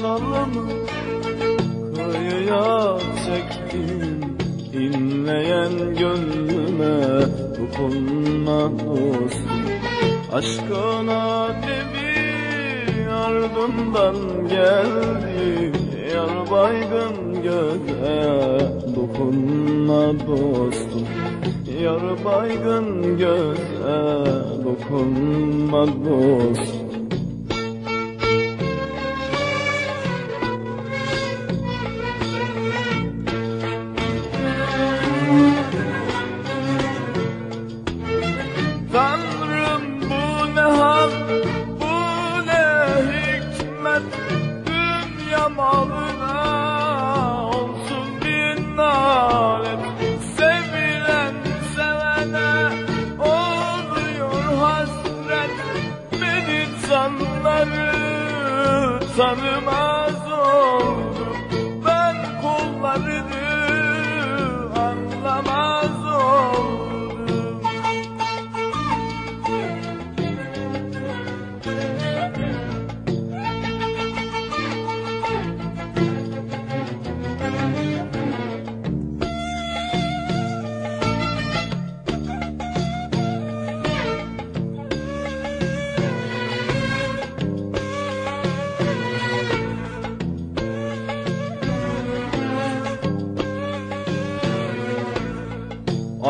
sandalımı Kıyıya çektim. İnleyen gönlüme Dokunma dostum Aşkına devi ardından geldi Yar baygın göze dokunma dostum. Yar baygın göze dokunma dostum tanımaz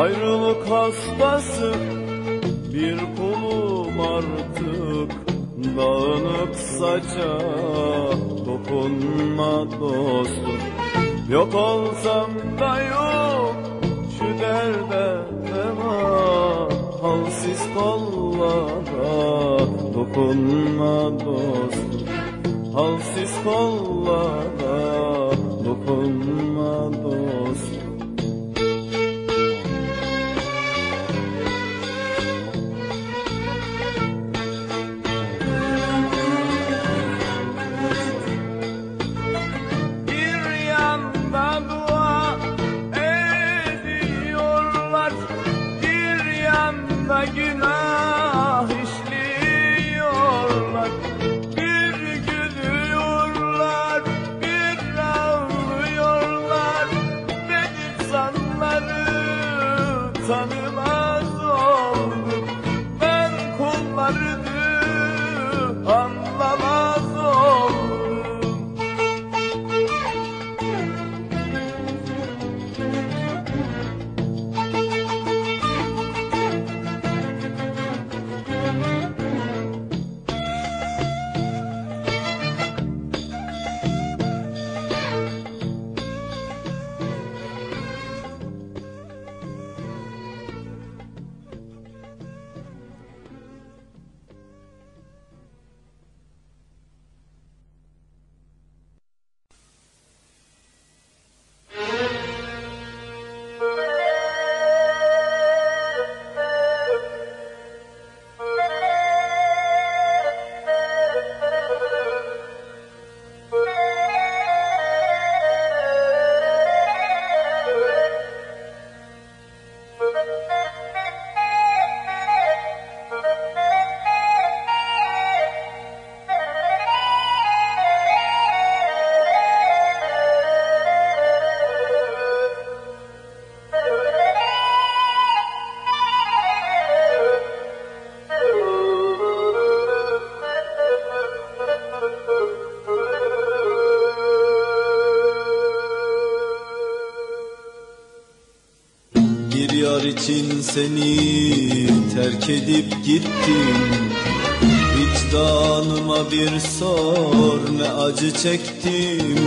Ayrılık hastası bir kulum artık. Dağınık saça dokunma dostum. Yok olsam da yok şu derde deva Halsiz kollara dokunma dostum. Halsiz kollara dokunma dostum için seni terk edip gittim. Vicdanıma bir sor ne acı çektim.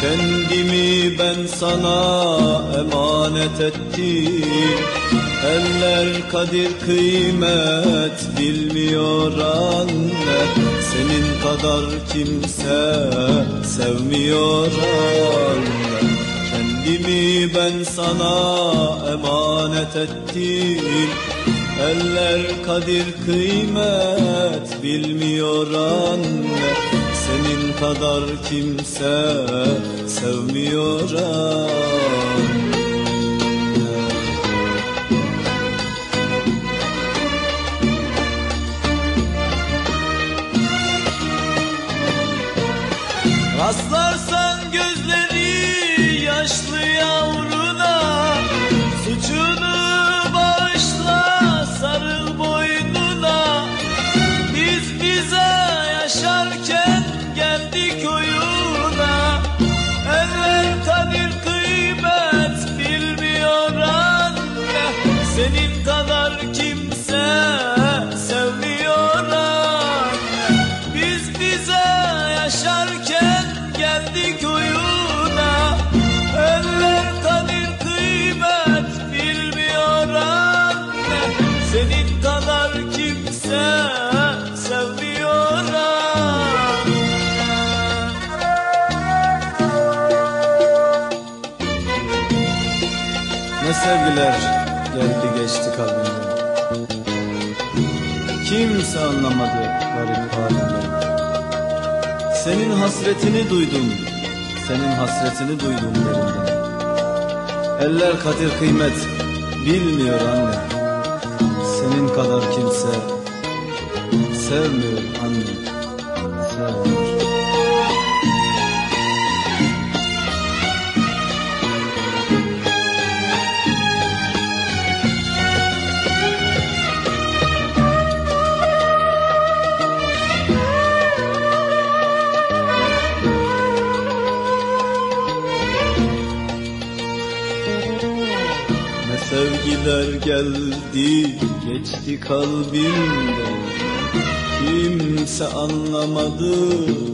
Kendimi ben sana emanet ettim. Eller kadir kıymet bilmiyor anne. Senin kadar kimse sevmiyor anne Kendimi ben sana emanet ettim. Eller kadir kıymet bilmiyor anne. Senin kadar kimse sevmiyor anne. Rastlarsan taşlı yağmur sevgiler geldi geçti kalbimden Kimse anlamadı garip halimden Senin hasretini duydum Senin hasretini duydum derinden Eller kadir kıymet bilmiyor anne. Senin kadar kimse sevmiyor anne. Sevmiyor geldi geçti kalbimden Kimse anlamadı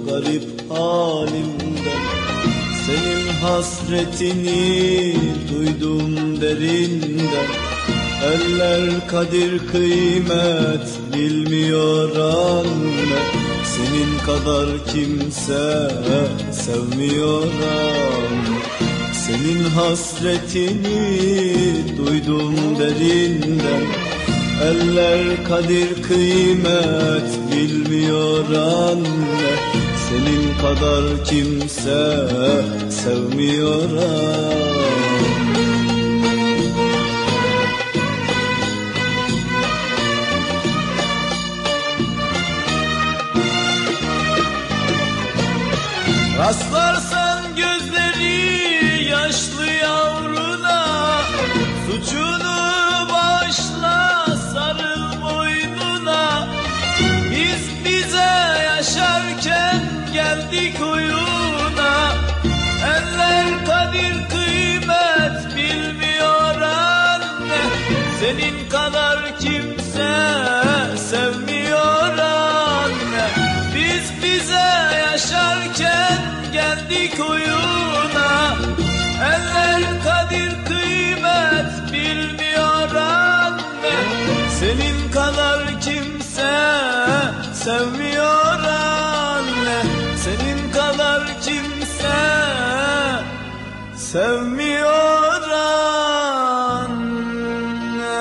garip halimden Senin hasretini duydum derinden Eller kadir kıymet bilmiyor anne. Senin kadar kimse sevmiyor anne senin hasretini duydum derinden Eller kadir kıymet bilmiyor anne. Senin kadar kimse sevmiyor anne. Rastlarsan